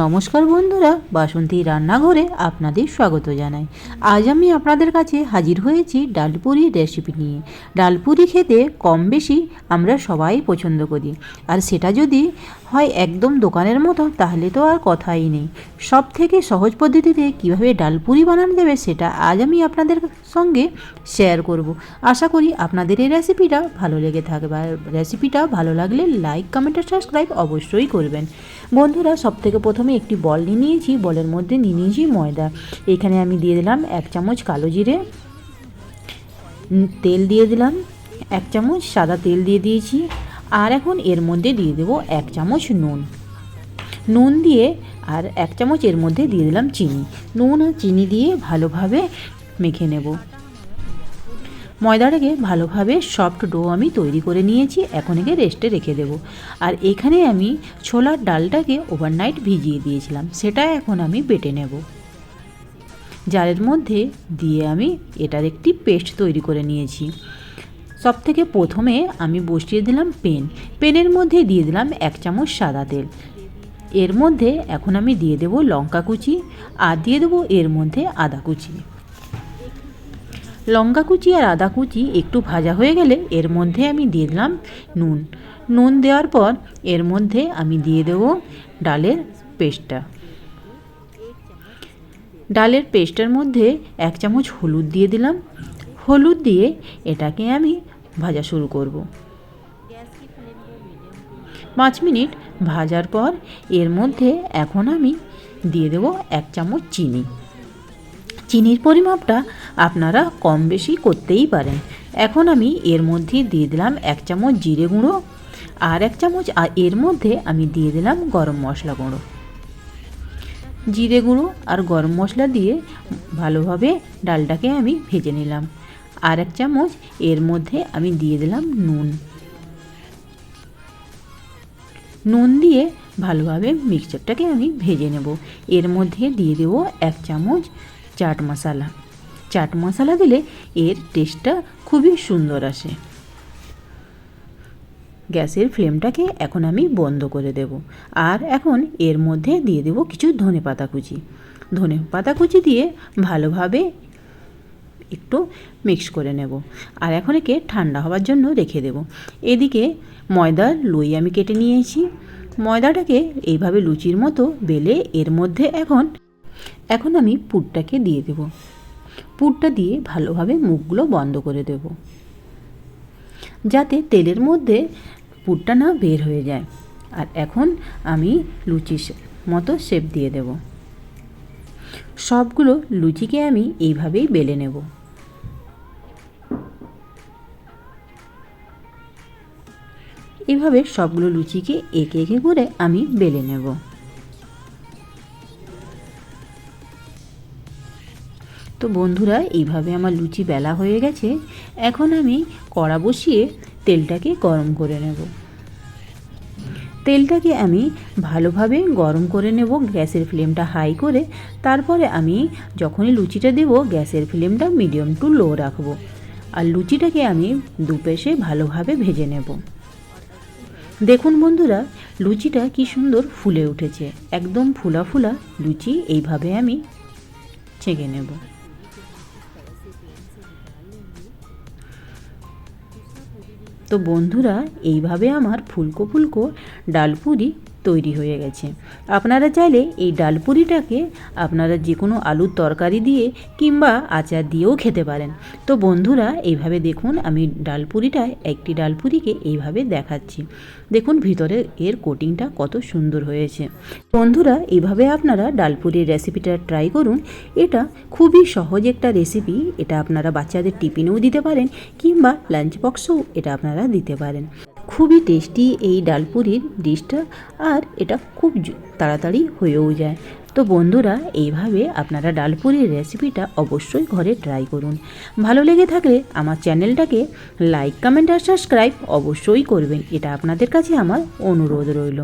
নমস্কার বন্ধুরা, বাসন্তী রান্নাঘরে আপনাদের স্বাগত জানাই। আজ আমি আপনাদের কাছে হাজির হয়েছি ডালপুরি রেসিপি নিয়ে। ডালপুরি খেতে কম বেশি আমরা সবাই পছন্দ করি। আর সেটা যদি হয় একদম দোকানের মতো, তাহলে তো আর কথাই নেই। সব থেকে সহজ পদ্ধতিতে কীভাবে ডালপুরি বানানো যাবে, সেটা আজ আমি আপনাদের সঙ্গে শেয়ার করব। আশা করি আপনাদের এই রেসিপিটা ভালো লেগে থাকবে। আর রেসিপিটা ভালো লাগলে লাইক কমেন্ট আর সাবস্ক্রাইব অবশ্যই করবেন। বন্ধুরা সব থেকে প্রথমে একটি বল নিয়ে নিয়েছি। বলের মধ্যে নিয়ে নিয়েছি ময়দা। এখানে আমি দিয়ে দিলাম এক চামচ কালো জিরে। তেল দিয়ে দিলাম এক চামচ সাদা তেল দিয়ে দিয়েছি। আর এখন এর মধ্যে দিয়ে দেবো এক চামচ নুন। নুন দিয়ে আর এক চামচ এর মধ্যে দিয়ে দিলাম চিনি। নুন আর চিনি দিয়ে ভালোভাবে মেখে নেব। ময়দাটাকে ভালোভাবে সফট ডো আমি তৈরি করে নিয়েছি, এখন একে রেস্টে রেখে দেব। আর এখানে আমি ছোলার ডালটাকে ওভারনাইট ভিজিয়ে দিয়েছিলাম, সেটা এখন আমি বেটে নেব। জারের মধ্যে দিয়ে আমি এটার একটি পেস্ট তৈরি করে নিয়েছি। সব থেকে প্রথমে আমি বসিয়ে দিলাম পেন। পেনের মধ্যে দিয়ে দিলাম এক চামচ সাদা তেল। এর মধ্যে এখন আমি দিয়ে দেব লঙ্কা কুচি, আর দিয়ে দেবো এর মধ্যে আদা কুচি। লঙ্কা কুচি আর আদা কুচি একটু ভাজা হয়ে গেলে এর মধ্যে আমি দিয়ে দিলাম নুন। নুন দেওয়ার পর এর মধ্যে আমি দিয়ে দেবো ডালের পেস্টটা। ডালের পেস্টের মধ্যে এক চামচ হলুদ দিয়ে দিলাম। হলুদ দিয়ে এটাকে আমি ভাজা শুরু করব। পাঁচ মিনিট ভাজার পর এর মধ্যে এখন আমি দিয়ে দেবো এক চামচ চিনি। চিনির পরিমাপটা আপনারা কম বেশি করতেই পারেন। এখন আমি এর মধ্যে দিয়ে দিলাম এক চামচ জিরে গুঁড়ো আর এক চামচ আর এর মধ্যে আমি দিয়ে দিলাম গরম মশলা গুঁড়ো। জিরে গুঁড়ো আর গরম মশলা দিয়ে ভালোভাবে ডালটাকে আমি ভেজে নিলাম। আর এক চামচ এর মধ্যে আমি দিয়ে দিলাম নুন। নুন দিয়ে ভালোভাবে মিক্সচারটাকে আমি ভেজে নেব। এর মধ্যে দিয়ে দেবো এক চামচ চাট মশলা। চাট মশলা দিলে এর টেস্টটা খুবই সুন্দর আসে। গ্যাসের ফ্লেমটাকে এখন আমি বন্ধ করে দেব। আর এখন এর মধ্যে দিয়ে দেব কিছু ধনে পাতা কুচি। ধনে পাতা কুচি দিয়ে ভালোভাবে একটু মিক্স করে নেব। আর এখন একে ঠান্ডা হওয়ার জন্য রেখে দেব। এদিকে ময়দার লই আমি কেটে নিয়েছি। ময়দাটাকে এইভাবে লুচির মতো বেলে এর মধ্যে এখন এখন আমি পুরটাকে দিয়ে দেব। পুরটা দিয়ে ভালোভাবে মুখগুলো বন্ধ করে দেব। যাতে তেলের মধ্যে পুরটা না বের হয়ে যায়। আর এখন আমি লুচি মতো শেপ দিয়ে দেব। সবগুলো লুচিকে আমি এইভাবেই বেলে নেব। এভাবে সবগুলো লুচিকে একে একে করে আমি বেলে নেব। তো বন্ধুরা, এইভাবে আমার লুচি বেলা হয়ে গেছে। এখন আমি কড়া বসিয়ে তেলটাকে গরম করে নেব। তেলটাকে আমি ভালোভাবে গরম করে নেব, গ্যাসের ফ্লেমটা হাই করে। তারপরে আমি যখনই লুচিটা দেব, গ্যাসের ফ্লেমটা মিডিয়াম টু লো রাখব। আর লুচিটাকে আমি দুপেশে ভালোভাবে ভেজে নেব। দেখুন বন্ধুরা, লুচিটা কি সুন্দর ফুলে উঠেছে। একদম ফুলা ফুলা লুচি এইভাবে আমি ছেঁকে নেব। তো বন্ধুরা এইভাবে আমার ফুলকো ফুলকো ডালপুরি তৈরি হয়ে গেছে। আপনারা চাইলে এই ডালপুরিটাকে আপনারা যে কোনো আলুর তরকারি দিয়ে কিংবা আচার দিয়েও খেতে পারেন। তো বন্ধুরা, এইভাবে দেখুন আমি ডালপুরিটা একটি ডালপুরিকে এইভাবে দেখাচ্ছি। দেখুন ভিতরে এর কোটিংটা কত সুন্দর হয়েছে। বন্ধুরা, এইভাবে আপনারা ডালপুরির রেসিপিটা ট্রাই করুন। এটা খুবই সহজ একটা রেসিপি। এটা আপনারা বাচ্চাদের টিফিনেও দিতে পারেন কিংবা লাঞ্চ বক্সেও এটা আপনারা দিতে পারেন। খুবই টেস্টি এই ডালপুরির ডিশটা, আর এটা খুব তাড়াতাড়ি হয়েও যায়। তো বন্ধুরা, এইভাবে আপনারা ডালপুরির রেসিপিটা অবশ্যই ঘরে ট্রাই করুন। ভালো লেগে থাকলে আমার চ্যানেলটাকে লাইক কমেন্ট আর সাবস্ক্রাইব অবশ্যই করবেন। এটা আপনাদের কাছে আমার অনুরোধ রইল।